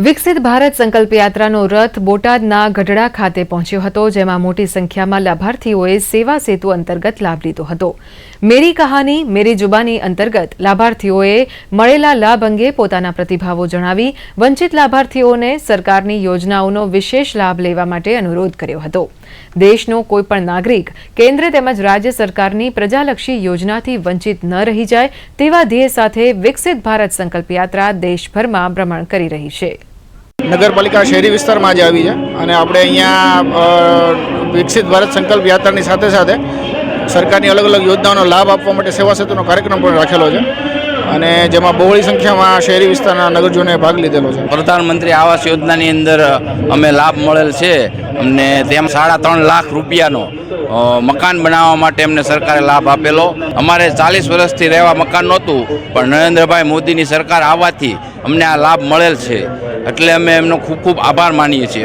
વિકસિત ભારત સંકલ્પ યાત્રાનો રથ બોટાદના ગઢડા ખાતે પહોંચ્યો હતો, જેમાં મોટી સંખ્યામાં લાભાર્થીઓએ સેવા સેતુ અંતર્ગત લાભ લીધો હતો. મેરી કહાની, મેરી જુબાની અંતર્ગત લાભાર્થીઓએ મળેલા લાભ અંગે પોતાના પ્રતિભાવો જણાવી વંચિત લાભાર્થીઓને સરકારની યોજનાઓનો વિશેષ લાભ લેવા માટે અનુરોધ કર્યો હતો. દેશનો કોઈપણ નાગરિક કેન્દ્ર તેમજ રાજ્ય સરકારની પ્રજાલક્ષી યોજનાથી વંચિત ન રહી જાય તેવા ધ્યેય સાથે વિકસિત ભારત સંકલ્પ યાત્રા દેશભરમાં ભ્રમણ કરી રહી છે. નગરપાલિકા શહેરી વિસ્તારમાં જ આવી છે અને આપણે અહીંયા વિકસિત ભારત સંકલ્પ યાત્રાની સાથે સાથે સરકારની અલગ અલગ યોજનાઓનો લાભ આપવા માટે સેવા સેતુનો કાર્યક્રમ પણ રાખેલો છે. અને જેમાં બહોળી સંખ્યામાં શહેરી વિસ્તારના નગરજનોએ ભાગ લીધેલો છે. પ્રધાનમંત્રી આવાસ યોજનાની અંદર અમે લાભ મળેલ છે. અમને તેમ સાડા ત્રણ લાખ રૂપિયાનો મકાન બનાવવા માટે અમને સરકારે લાભ આપેલો. અમારે ચાલીસ વર્ષથી રહેવા મકાન નહોતું, પણ નરેન્દ્રભાઈ મોદીની સરકાર આવવાથી અમને આ લાભ મળેલ છે. એટલે અમે એમનો ખૂબ ખૂબ આભાર માનીએ છીએ.